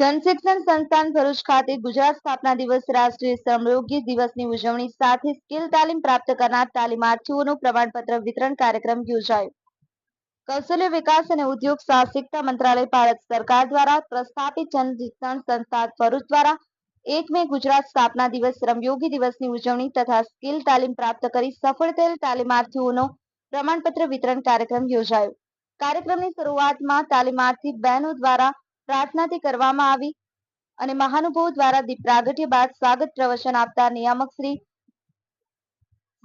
જનશિક્ષણ સંસ્થાન ભરૂચ ખાતે ગુજરાત સ્થાપના દિવસ રાષ્ટ્રીય શ્રમયોગી દિવસની ઉજવણી સાથે સ્કિલ તાલીમ પ્રાપ્ત કરનાર તાલીમાર્થીઓનું પ્રમાણપત્ર વિતરણ કાર્યક્રમ યોજાયો. કૌશલ્ય વિકાસ અને ઉદ્યોગ સાહસિકતા મંત્રાલય ભારત સરકાર દ્વારા પ્રસ્થાપિત જનશિક્ષણ સંસ્થા ભરૂચ દ્વારા એક મે ગુજરાત સ્થાપના દિવસ શ્રમયોગી દિવસની ઉજવણી તથા સ્કિલ તાલીમ પ્રાપ્ત કરી સફળ થયેલ તાલીમાર્થીઓનો પ્રમાણપત્ર વિતરણ કાર્યક્રમ યોજાયો. કાર્યક્રમની શરૂઆતમાં તાલીમાર્થી બહેનો દ્વારા પ્રાર્થનાથી કરવામાં આવી અને મહાનુભાવો દ્વારા દીપ પ્રાગટ્ય બાદ સ્વાગત પ્રવચન આપતા નિયામક શ્રી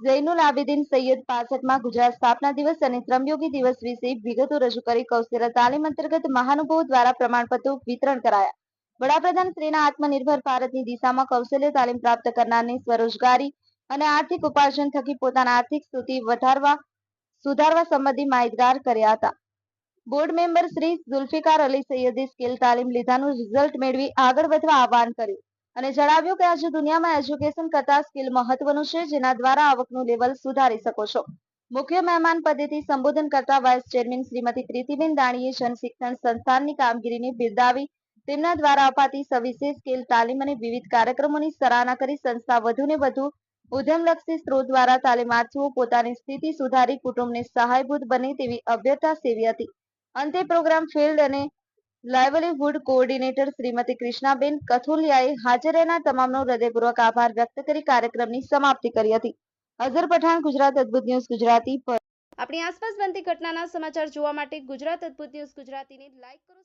જૈનુલ આબેદીન સૈયદ પાસઠમાં ગુજરાત સ્થાપના દિવસ અને શ્રમયોગી દિવસ વિશે વિગતો રજૂ કરી કૌશલ્ય તાલીમ અંતર્ગત મહાનુભાવો દ્વારા પ્રમાણપત્રો વિતરણ કરાયા. વડાપ્રધાન શ્રીના આત્મનિર્ભર ભારતની દિશામાં કૌશલ્ય તાલીમ પ્રાપ્ત કરનારને સ્વરોજગારી અને આર્થિક ઉપાર્જન થકી પોતાના આર્થિક સ્થિતિ વધારવા, સુધારવા સંબંધી માહિતગાર કર્યા હતા. બોર્ડ મેમ્બર શ્રી ઝુલ્ફિકાર અલી સૈયદે સ્કિલ તાલીમ લીધાનું રિઝલ્ટ મેળવી આગળ વધવા આહવાન કર્યું અને જણાવ્યું કે આજે દુનિયામાં એજ્યુકેશન કરતા સ્કિલ મહત્વનું છે, જેના દ્વારા આવકનું લેવલ સુધારી શકો છો. મુખ્ય મહેમાન પદેથી સંબોધન કરતા વાઇસ ચેરમેન શ્રીમતી પ્રીતિબેન દાણીએ જનશિક્ષણ સંસ્થાનની કામગીરીને બિરદાવી તેમના દ્વારા અપાતી સવિશેષ સ્કિલ તાલીમ અને વિવિધ કાર્યક્રમોની સરાહના કરી સંસ્થા વધુને વધુ ઉદ્યમલક્ષી સ્ત્રોત દ્વારા તાલીમાર્થીઓ પોતાની સ્થિતિ સુધારી કુટુંબને સહાયભૂત બને તેવી અભ્યર્થના સેવી હતી. અંતે પ્રોગ્રામ ફિલ્ડ અને લાઇવલીહુડ કોઓર્ડિનેટર શ્રીમતી કૃષ્ણાબેન કથોલિયાએ હાજર તમામનો હૃદયપૂર્વક આભાર વ્યક્ત કરી કાર્યક્રમની સમાપ્તિ કરી હતી. અઝર પઠાણ, ગુજરાત અદ્ભુત ન્યૂઝ, ગુજરાતી પર. આપણી આસપાસ બનતી ઘટનાના સમાચાર જોવા માટે ગુજરાત અદ્ભુત ન્યૂઝ ગુજરાતીને લાઇક કરો